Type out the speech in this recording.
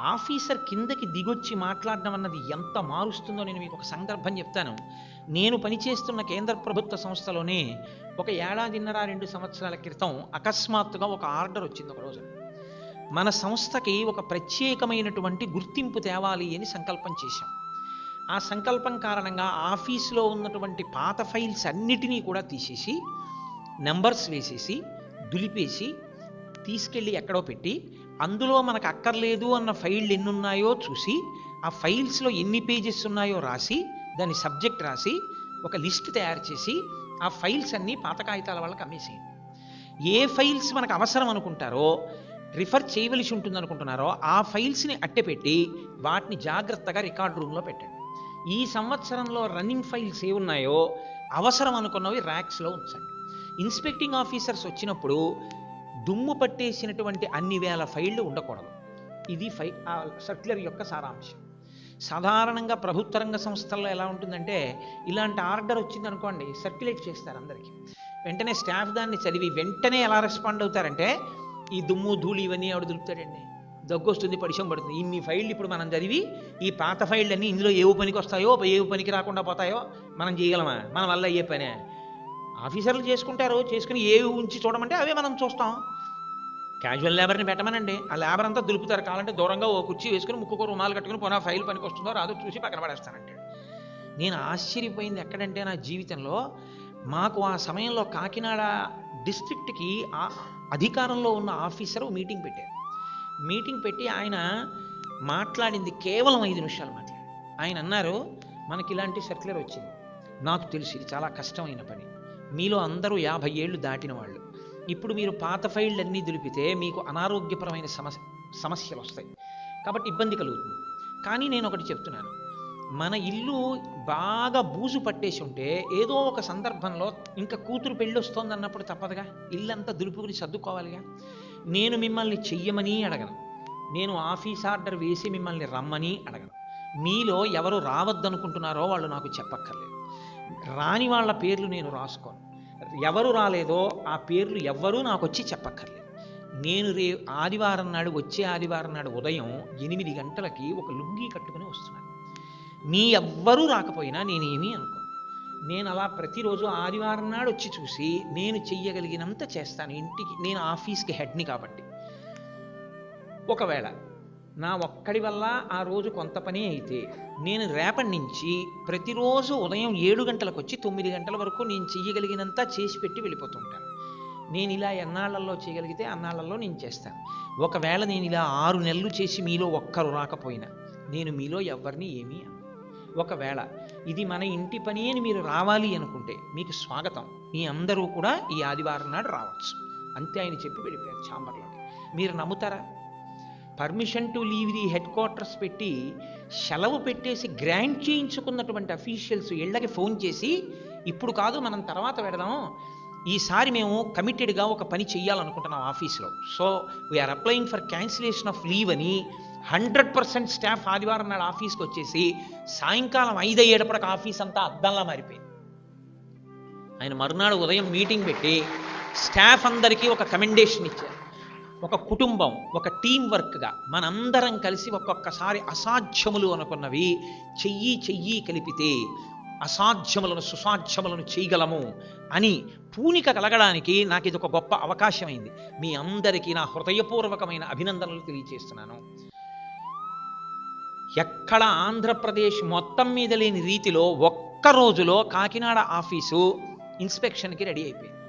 Officer కిందకి దిగొచ్చి మాట్లాడడం అన్నది ఎంత మారుస్తుందో నేను మీకు ఒక సందర్భం చెప్తాను. నేను పనిచేస్తున్న కేంద్ర ప్రభుత్వ సంస్థలోనే ఒక ఏడాదిన్నర రెండు సంవత్సరాల క్రితం అకస్మాత్తుగా ఒక ఆర్డర్ వచ్చింది ఒక రోజు. మన సంస్థకి ఒక ప్రత్యేకమైనటువంటి గుర్తింపు తేవాలి అని సంకల్పం చేశాం. ఆ సంకల్పం కారణంగా ఆఫీసులో ఉన్నటువంటి పాత ఫైల్స్ అన్నిటినీ కూడా తీసేసి నెంబర్స్ వేసేసి దులిపేసి తీసుకెళ్ళి ఎక్కడో పెట్టి అందులో మనకు అక్కర్లేదు అన్న ఫైళ్ళు ఎన్ని ఉన్నాయో చూసి ఆ ఫైల్స్లో ఎన్ని పేజెస్ ఉన్నాయో రాసి దాని సబ్జెక్ట్ రాసి ఒక లిస్ట్ తయారు చేసి ఆ ఫైల్స్ అన్నీ పాత కాగితాల వాళ్ళకి అమ్మేసేయండి. ఏ ఫైల్స్ మనకు అవసరం అనుకుంటారో రిఫర్ చేయవలసి ఉంటుంది అనుకుంటున్నారో ఆ ఫైల్స్ని అట్టెపెట్టి వాటిని జాగ్రత్తగా రికార్డ్ రూమ్లో పెట్టండి. ఈ సంవత్సరంలో రన్నింగ్ ఫైల్స్ ఏ ఉన్నాయో అవసరం అనుకున్నవి ర్యాక్స్లో ఉంచండి. ఇన్స్పెక్టింగ్ ఆఫీసర్స్ వచ్చినప్పుడు దుమ్ము పట్టేసినటువంటి అన్ని వేల ఫైళ్ళు ఉండకూడదు. ఇది ఫై సర్క్యులర్ యొక్క సారాంశం. సాధారణంగా ప్రభుత్వ రంగ సంస్థల్లో ఎలా ఉంటుందంటే ఇలాంటి ఆర్డర్ వచ్చింది అనుకోండి సర్క్యులేట్ చేస్తారు అందరికీ. వెంటనే స్టాఫ్ దాన్ని చదివి వెంటనే ఎలా రెస్పాండ్ అవుతారంటే ఈ దుమ్ము ధూళి ఇవన్నీ ఆవిడ దులుపుతాడండి? దగ్గు వస్తుంది పరిచయం పడుతుంది. ఇన్ని ఫైళ్ళు ఇప్పుడు మనం చదివి ఈ పాత ఫైళ్ళు అన్నీ ఇందులో ఏవో పనికి వస్తాయో ఏవు పనికి రాకుండా పోతాయో మనం చేయగలమా? మన వల్ల అయ్యే పనే. ఆఫీసర్లు చేసుకుంటారు చేసుకుని ఏవి ఉంచి చూడమంటే అవే మనం చూస్తాం. క్యాజువల్ లేబర్ని పెట్టమనండి. ఆ లేబర్ అంతా దులుపుతారు. కావాలంటే దూరంగా ఓ కుర్చీ వేసుకుని ముక్కుకు రుమాలు కట్టుకుని పోనా ఫైల్ పనికి వస్తుందో రాదో చూసి పక్కన పడేస్తానంటే నేను ఆశ్చర్యపోయింది ఎక్కడంటే నా జీవితంలో మాకు ఆ సమయంలో కాకినాడ డిస్ట్రిక్ట్కి ఆ అధికారంలో ఉన్న ఆఫీసర్ మీటింగ్ పెట్టారు. మీటింగ్ పెట్టి ఆయన మాట్లాడింది కేవలం ఐదు నిమిషాలు మాట్లాడి ఆయన అన్నారు మనకి ఇలాంటి సర్క్యులర్ వచ్చింది. నాకు తెలుసు ఇది చాలా కష్టమైన పని. మీలో అందరూ యాభై ఏళ్ళు దాటిన వాళ్ళు. ఇప్పుడు మీరు పాత ఫైళ్ళు అన్నీ దులిపితే మీకు అనారోగ్యపరమైన సమస్య సమస్యలు వస్తాయి. కాబట్టి ఇబ్బంది కలుగుతుంది. కానీ నేను ఒకటి చెప్తున్నాను. మన ఇల్లు బాగా బూజు పట్టేసి ఉంటే ఏదో ఒక సందర్భంలో ఇంకా కూతురు పెళ్ళి వస్తుంది అన్నప్పుడు తప్పదుగా? ఇల్లంతా దులుపుకుని సర్దుకోవాలిగా? నేను మిమ్మల్ని చెయ్యమని అడగను. నేను ఆఫీస్ ఆర్డర్ వేసి మిమ్మల్ని రమ్మని అడగను. మీలో ఎవరు రావద్దనుకుంటున్నారో వాళ్ళు నాకు చెప్పక్కర్లేదు. రాని వాళ్ళ పేర్లు నేను రాసుకోను. ఎవరు రాలేదో ఆ పేర్లు ఎవ్వరూ నాకు వచ్చి చెప్పక్కర్లేదు. నేను రే ఆదివారం నాడు వచ్చే ఆదివారం నాడు ఉదయం ఎనిమిది గంటలకి ఒక లుంగీ కట్టుకుని వస్తున్నాను మీ ఎవ్వరూ రాకపోయినా నేనేమీ అనుకో నేను అలా ప్రతిరోజు ఆదివారం నాడు వచ్చి చూసి నేను చెయ్యగలిగినంత చేస్తాను. ఇంటికి నేను ఆఫీస్కి హెడ్ని కాబట్టి. ఒకవేళ నా ఒక్కడి వల్ల ఆ రోజు కొంత పని అయితే నేను రేపటి నుంచి ప్రతిరోజు ఉదయం ఏడు గంటలకు వచ్చి తొమ్మిది గంటల వరకు నేను చెయ్యగలిగినంత చేసి పెట్టి వెళ్ళిపోతుంటాను. నేను ఇలా ఎన్నాళ్ళల్లో చేయగలిగితే అన్నాళ్ళల్లో నేను చేస్తాను. ఒకవేళ నేను ఇలా ఆరు నెలలు చేసి మీలో ఒక్కరు రాకపోయినా నేను మీలో ఎవరిని ఏమీ ఒకవేళ ఇది మన ఇంటి పని అని మీరు రావాలి అనుకుంటే మీకు స్వాగతం. మీ అందరూ కూడా ఈ ఆదివారం నాడు రావచ్చు. అంతే ఆయన చెప్పి వెళ్ళిపోయారు ఛాంబర్లోకి. మీరు నమ్ముతారా? Permission to leave the headquarters పెట్టి సెలవు పెట్టేసి గ్రాంట్ చేయించుకున్నటువంటి అఫీషియల్స్ ఇళ్ళకి ఫోన్ చేసి ఇప్పుడు కాదు మనం తర్వాత పెడదాం ఈసారి మేము కమిటెడ్గా ఒక పని చేయాలనుకుంటున్నాం ఆఫీస్లో so we are applying for cancellation of leave అని హండ్రెడ్ పర్సెంట్ స్టాఫ్ ఆదివారం నాడు ఆఫీస్కి వచ్చేసి సాయంకాలం ఐదు అయ్యేటప్పటికి ఆఫీస్ అంతా అద్దంలా మారిపోయింది. ఆయన మరునాడు ఉదయం మీటింగ్ పెట్టి స్టాఫ్ అందరికీ ఒక కమెండేషన్ ఇచ్చారు. ఒక కుటుంబం ఒక టీం వర్క్గా మనందరం కలిసి ఒక్కొక్కసారి అసాధ్యములు అనుకున్నవి చెయ్యి చెయ్యి కలిపితే అసాధ్యములను సుసాధ్యములను చేయగలము అని పూనిక కలగడానికి నాకు ఇది ఒక గొప్ప అవకాశమైంది. మీ అందరికీ నా హృదయపూర్వకమైన అభినందనలు తెలియజేస్తున్నాను. ఎక్కడ ఆంధ్రప్రదేశ్ మొత్తం మీద లేని రీతిలో ఒక్క రోజులో కాకినాడ ఆఫీసు ఇన్స్పెక్షన్కి రెడీ అయిపోయింది.